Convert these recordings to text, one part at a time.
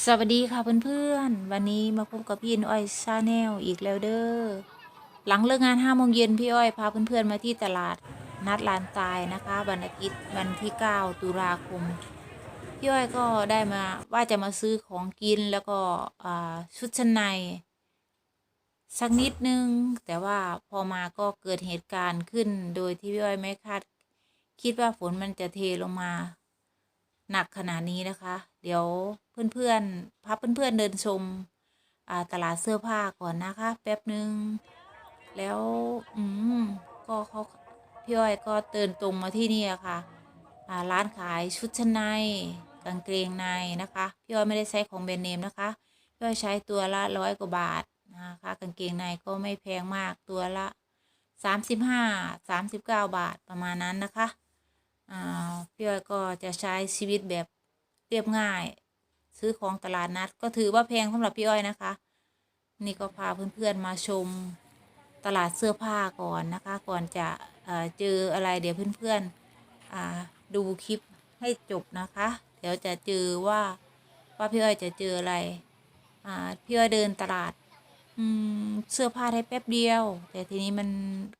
สวัสดีค่ะเพื่อนๆ วันนี้มาพบกับพี่อ้อยชาแนลอีกแล้วเด้อ หลังเลิกงาน5โมงเย็นพี่อ้อยพาเพื่อนๆมาที่ตลาดนัดลานทรายนะคะ วันอาทิตย์วันที่ 9 ตุลาคม พี่อ้อยก็ได้มาว่าจะมาซื้อของกินแล้วก็ชุดชั้นใน สักนิดนึง แต่ว่าพอมาก็เกิดเหตุการณ์ขึ้น โดยที่พี่อ้อยไม่คาดคิดว่าฝนมันจะเทลงมา หนักขนาดนี้นะคะ เดี๋ยว เพื่อนๆพาเพื่อนๆเดินชมตลาดเสื้อผ้าก่อนนะคะ แป๊บหนึ่งแล้วอืมก็เขาพี่อ้อยก็เดินตรงมาที่นี่อะค่ะอ่าร้านขายชุดชั้นในกางเกงในนะคะพี่อ้อยไม่ได้ใช้ของแบรนด์เนมนะคะพี่อ้อยใช้ตัวละร้อยกว่าบาทนะคะกางเกงในก็ไม่แพงมากตัวละสามสิบห้าสามสิบเก้าบาทประมาณนั้นนะคะอ่าพี่อ้อยก็จะใช้ชีวิตแบบเรียบง่าย ซื้อของตลาดนัด ก็ถือว่าแพงสำหรับพี่อ้อยนะคะ นี่ก็พาเพื่อนๆมาชมตลาดเสื้อผ้าก่อนนะคะ ก่อนจะเเจออะไรเดี๋ยวเพื่อนๆดูคลิปให้จบนะคะ เดี๋ยวจะเจอว่าว่าพี่อ้อยจะเจออะไรพี่อ้อยเดินตลาดเสื้อผ้าได้แป๊บเดียว แต่ทีนี้มัน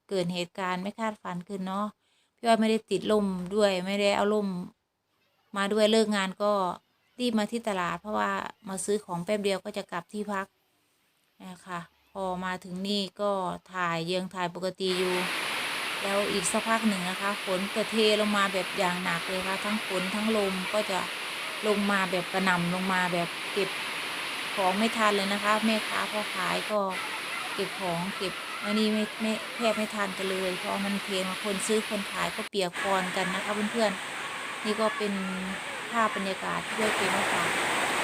เกิดเหตุการณ์ไม่คาดฝันขึ้นเนาะพี่อ้อยไม่ได้ติดล่มด้วยไม่ได้เอาล่มมาด้วยเลิกงานก็ รีบมาที่ตลาด เพราะว่ามาซื้อของแป๊บเดียวก็จะกลับที่พักนะคะพอมาถึงนี่ก็ถ่ายยังถ่ายปกติอยู่ แล้วอีกสักพักหนึ่งนะคะฝนจะเทลงมาแบบอย่างหนักเลยค่ะ ทั้งฝนทั้งลมก็จะลงมาแบบกระหน่ำลงมาแบบเก็บของไม่ทันเลยนะคะแม่ค้าพ่อขายก็เก็บของเก็บอันนี้ไม่ไม่แทบไม่ทันกันเลยเพราะมันเทมาคนซื้อคนขายก็เปียกปอนกันนะคะเพื่อนๆนี่ก็เป็น ภาพบรรยากาศที่ด้วยเกมาฝาก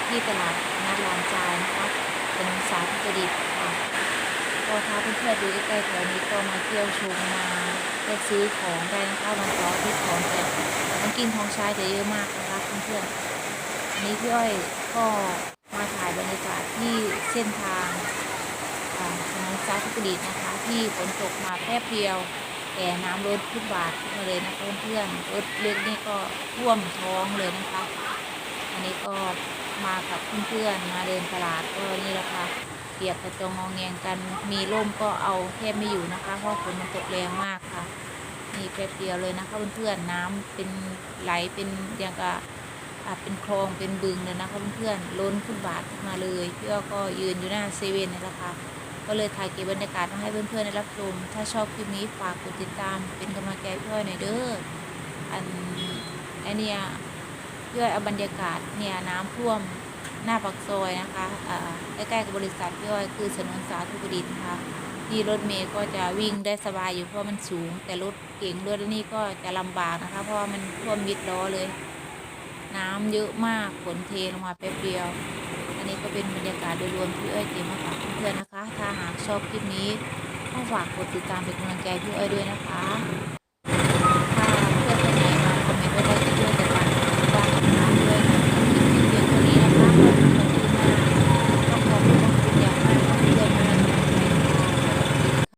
ที่ตลาดนัดลานจายนะคะเป็นสาธิตประดิษฐ์ค่ะก็ถ้าเพื่อนๆดูใกล้ๆแถวนี้ก็มาเที่ยวชมมาได้ซื้อของได้นะคะวันเสาร์อที่ของแต่ของกินของใช้จะเยอะมากนะคะเพื่อนๆอันนี้พี่อ้อยก็มาถ่ายบรรยากาศที่เส้นทางอ่าถนนสาธุประดิษฐ์นะคะ ที่ฝนตกมาแป๊บเดียว แต่น้ำล้นทุกบาทขึ้นมาเลยนะเพื่อนๆรถเล็กนี่ก็ท่วมท้องเลยนะคะ อันนี้ก็มากับเพื่อนๆมาเดินตลาดก็นี่แหละค่ะเปียกกระจองงองแงงกัน มีร่มก็เอาแทบไม่อยู่นะคะ เพราะฝนมันตกแรงมากค่ะนี่แป๊บเดียวเลยนะคะเพื่อนๆน้ำเป็นไหลเป็นอย่างกับเป็นคลองเป็นบึงเลยนะคะเพื่อนๆล้นฟุตบาทขึ้นมาเลยเพี่อ้อก็ยืนอยู่หน้าเซเว่นนี่แหละค่ะ ก็เลยถ่ายเก็บบรรยากาศมาให้เพื่อนๆได้รับชมถ้าชอบคลิปนี้ฝากกดติดตามเป็นกำลังใจให้พี่อ้อยหน่อยเด้ออันไอเนี่ยพี่อ้อยเอาบรรยากาศเนี่ยน้ำท่วมหน้าปากซอยนะคะอ่าใกล้ๆกับบริษัทพี่อ้อยคือถนนสาธุประดิษฐ์นะคะที่รถเมย์ก็จะวิ่งได้สบายอยู่เพราะมันสูง แต่รถเก๋งรถนี่ก็จะลำบากนะคะ เพราะว่ามันท่วมมิดล้อเลย น้ำเยอะมากฝนเทลงมาแป๊บเดียว นี้ก็เป็นบรรยากาศโดยรวมที่เอ้ยเก็บมาฝากเพื่อนๆนะคะ ถ้าหากชอบคลิปนี้ก็ฝากกดติดตามเป็นกำลังใจพี่เอ้ยด้วยนะคะ